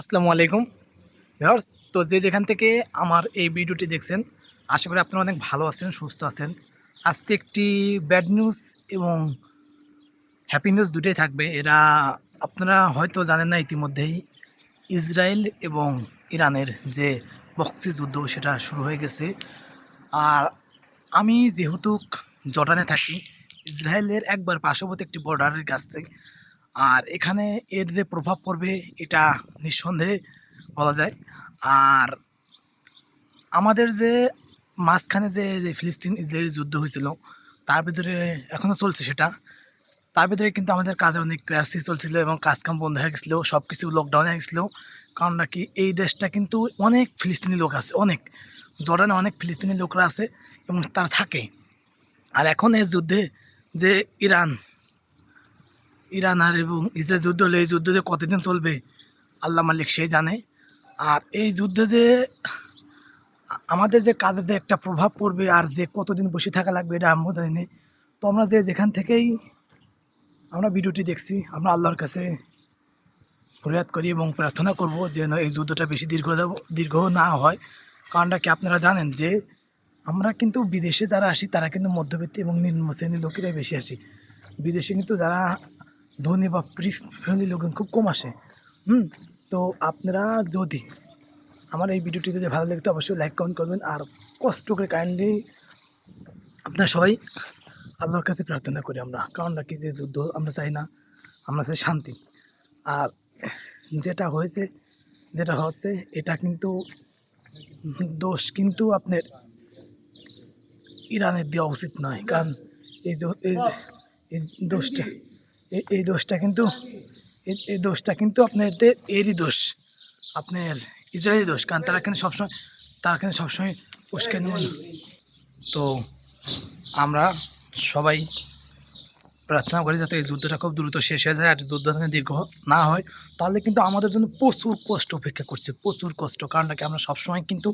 আসসালামু আলাইকুম। ভিউয়ার্স, তো যে যেখান থেকে আমার এই ভিডিওটি দেখছেন, আশা করি আপনারা অনেক ভালো আছেন, সুস্থ আছেন। আজকে একটি ব্যাড নিউজ এবং হ্যাপি নিউজ দুটোই থাকবে। এরা আপনারা হয়তো জানেন না ইতিমধ্যেই, ইসরায়েল এবং ইরানের যে বক্সি যুদ্ধ, সেটা শুরু হয়ে গেছে। আর আমি যেহেতু জর্ডানে থাকি, ইসরায়েলের একবার পার্শ্ববর্তী একটি বর্ডারের কাছে আর এখানে এর যে প্রভাব পড়বে, এটা নিঃসন্দেহে বলা যায়। আর আমাদের যে মাঝখানে যে ফিলিস্তিন ইসরায়েলি যুদ্ধ হয়েছিল, তার ভিতরে এখনও চলছে সেটা। তার ভিতরে কিন্তু আমাদের কাজে অনেক ক্রাসি চলছিল এবং কাজকাম বন্ধ হয়ে গেছিল সব কিছু লকডাউন হয়ে গেছিল। কারণ নাকি এই দেশটা কিন্তু অনেক ফিলিস্তিনি লোক আছে, অনেক। জর্ডানে অনেক ফিলিস্তিনি লোকরা আছে এবং তারা থাকে। আর এখন এই যুদ্ধে যে ইরান ইরান আর এবং ইসরায়েল যুদ্ধ হলে এই যুদ্ধ যে কতদিন চলবে, আল্লাহ মালিক সে জানে। আর এই যুদ্ধে যে আমাদের যে কাজে যে একটা প্রভাব পড়বে আর যে কতদিন বসে থাকা লাগবে এটা আমিও জানি না। তো আমরা যে যেখান থেকেই আমরা ভিডিওটি দেখছি, আমরা আল্লাহর কাছে ফরিয়াদ করি এবং প্রার্থনা করব যে না এই যুদ্ধটা বেশি দীর্ঘ দীর্ঘ না হয়। কারণটা কি আপনারা জানেন যে আমরা কিন্তু বিদেশে যারা আসি, তারা কিন্তু মধ্যবিত্ত এবং নিম্ন শ্রেণির লোকেরাই বেশি আসি। বিদেশে কিন্তু যারা ধনী বা প্রিক্স ফ্যামিলির লোকজন খুব কম আসে। হুম? তো আপনারা যদি আমার এই ভিডিওটি যদি ভালো লাগে, তো অবশ্যই লাইক কমেন্ট করবেন। আর কষ্ট করে কাইন্ডলি আপনারা সবাই আল্লাহর কাছে প্রার্থনা করি আমরা। কারণ নাকি যে যুদ্ধ আমরা চাই না, আমরা চাই শান্তি। আর যেটা হয়েছে, যেটা হচ্ছে, এটা কিন্তু দোষ কিন্তু আপনার ইরানের দেওয়া উচিত নয়। কারণ এই যে- এই এই দোষটা এই দোষটা কিন্তু এই- দোষটা কিন্তু আপনাদের এরই দোষ। আপনার ইসরায়েলি দোষ, কারণ তারা কিন্তু সবসময় তারা কিন্তু সবসময় উস্কানি মনে তো আমরা সবাই প্রার্থনা করি যাতে এই যুদ্ধটা খুব দ্রুত শেষ হয়ে যায় আর যুদ্ধ যেন দীর্ঘ না হয়, তাহলে কিন্তু আমাদের জন্য প্রচুর কষ্ট অপেক্ষা করছে, প্রচুর কষ্ট। কারণ নাকি আমরা সবসময় কিন্তু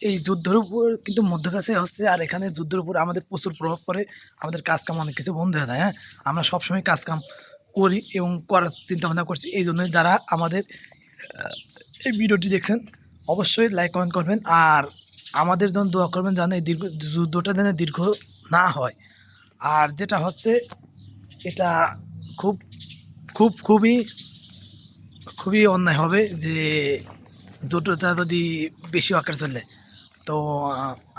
এই যুদ্ধের উপর কিন্তু মধ্যকাছে হচ্ছে আর এখানে যুদ্ধের উপর আমাদের প্রচুর প্রভাব পড়ে। আমাদের কাজকাম অনেক কিছু বন্ধ হয়ে যায় হ্যাঁ? আমরা সবসময় কাজকাম করি এবং করার চিন্তা ভাবনা করছি। এই জন্য যারা আমাদের এই ভিডিওটি দেখছেন, অবশ্যই লাইক কমেন্ট করবেন। আর আমাদের জন্য দোয়া করবেন যেন এই দীর্ঘ, যুদ্ধটা যেন দীর্ঘ না হয়। আর যেটা হচ্ছে, এটা খুব খুব, খুবই খুবই অন্যায় হবে যে যুদ্ধটা যদি বেশি আকার চলে তো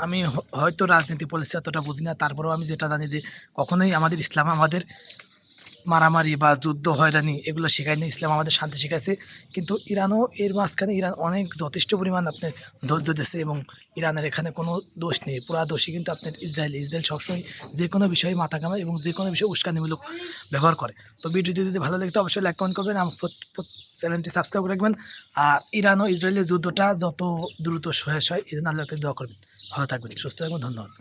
আমি হয়তো রাজনীতি পলিসি এতটা বুঝি না, তারপরেও আমি যেটা জানি যে কখনোই আমাদের ইসলাম আমাদের মারামারি বা যুদ্ধ, হয়রানি এগুলো শেখায়নি ইসলাম আমাদের শান্তি শেখাইছে। কিন্তু ইরানও এর মাঝখানে ইরান অনেক যথেষ্ট পরিমাণ আপনার ধৈর্য দিচ্ছে এবং ইরানের এখানে কোনো দোষ নেই, পুরা দোষী কিন্তু আপনার ইসরায়েল। ইসরায়েল সবসময় যে কোনো বিষয়ে মাথা কামায় এবং যে কোনো বিষয়ে উস্কানিমূলক ব্যবহার করে। তো ভিডিওটি যদি ভালো লাগতো অবশ্যই লাইক, কমেন্ট করবেন, আমার চ্যানেলটি সাবস্ক্রাইব করে রাখবেন। আর ইরান ও ইসরায়েলের যুদ্ধটা যত দ্রুত শেষ হয় জন্য আল্লাহকে দোয়া করবেন। ভালো থাকবেন, সুস্থ থাকবেন, ধন্যবাদ।